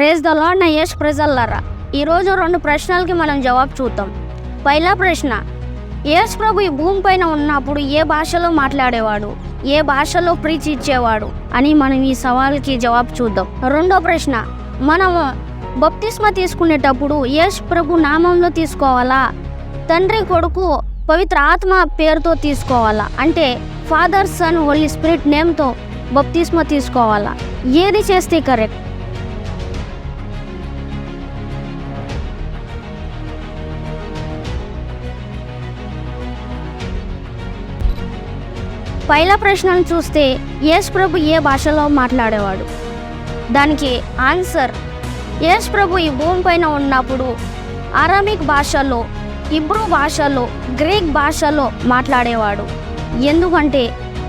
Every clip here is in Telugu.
ప్రేజ్ ద లాడ్ నా యేసు ప్రజల్లారా ఈరోజు రెండు ప్రశ్నలకి మనం జవాబు చూద్దాం. పైలా ప్రశ్న యేసు ప్రభు ఈ భూమిపైన ఉన్నప్పుడు ఏ భాషలో మాట్లాడేవాడు? ఏ భాషలో ప్రీచ్ ఇచ్చేవాడు? అని మనం ఈ సవాల్కి జవాబు చూద్దాం. రెండో ప్రశ్న మనం బప్తిస్మ తీసుకునేటప్పుడు యేసు ప్రభు నామంలో తీసుకోవాలా? తండ్రి కొడుకు పవిత్ర ఆత్మ పేరుతో తీసుకోవాలా? అంటే ఫాదర్ సన్ హోలీ స్పిరిట్ నేమ్తో బప్తిస్మ తీసుకోవాలా? ఏది చేస్తే కరెక్ట్ పైల ప్రశ్నలు చూస్తే యేసు ప్రభు ఏ భాషలో మాట్లాడేవాడు? దానికి ఆన్సర్ యేసు ప్రభు ఈ భూమిపైన ఉన్నప్పుడు అరామిక్ భాషలో ఇబ్రూ భాషలో గ్రీక్ భాషలో మాట్లాడేవాడు. ఎందుకంటే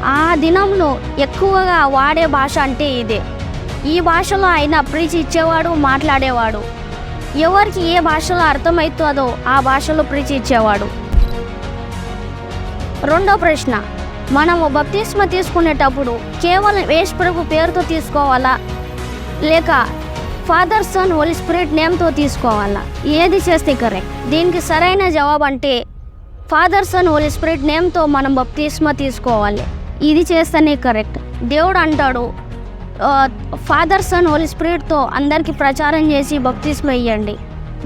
ఆ దినంలో ఎక్కువగా వాడే భాష అంటే ఇదే. ఈ భాషలో ఆయన ప్రీచ్ ఇచ్చేవాడు మాట్లాడేవాడు. ఎవరికి ఏ భాషలో అర్థమవుతుందో ఆ భాషలో ప్రీచ్ ఇచ్చేవాడు. రెండో ప్రశ్న మనము బప్తిస్మ తీసుకునేటప్పుడు కేవలం యేసు ప్రభు పేరుతో తీసుకోవాలా? లేక ఫాదర్ సన్ హోలీ స్పిరిట్ నేమ్తో తీసుకోవాలా? ఏది చేస్తే కరెక్ట్? దీనికి సరైన జవాబు అంటే ఫాదర్ సన్ హోలీ స్పిరిట్ నేమ్తో మనం బప్తిస్మ తీసుకోవాలి. ఇది చేస్తేనే కరెక్ట్. దేవుడు అంటాడు ఫాదర్ సన్ హోలీ స్పిరిట్తో అందరికీ ప్రచారం చేసి బప్తిస్మ ఇవ్వండి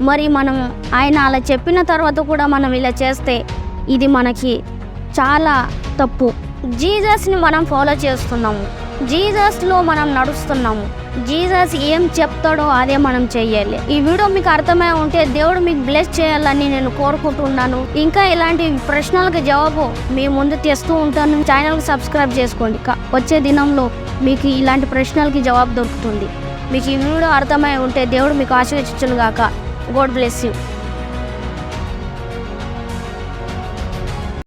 మరి మనం ఆయన అలా చెప్పిన తర్వాత కూడా మనం ఇలా చేస్తే ఇది మనకి చాలా తప్పు. జీజస్ని మనం ఫాలో చేస్తున్నాము. జీజస్లో మనం నడుస్తున్నాము. జీజస్ ఏం చెప్తాడో అదే మనం చేయాలి ఈ వీడియో మీకు అర్థమై ఉంటే దేవుడు మీకు బ్లెస్ చేయాలని నేను కోరుకుంటున్నాను. ఇంకా ఇలాంటి ప్రశ్నలకు జవాబు మీ ముందు తెస్తూ ఉంటాను. ఛానల్కి సబ్స్క్రైబ్ చేసుకోండి. వచ్చే దినంలో మీకు ఇలాంటి ప్రశ్నలకి జవాబు దొరుకుతుంది. మీకు ఈ వీడియో అర్థమై ఉంటే దేవుడు మీకు ఆశీర్వదించును గాక. God bless you.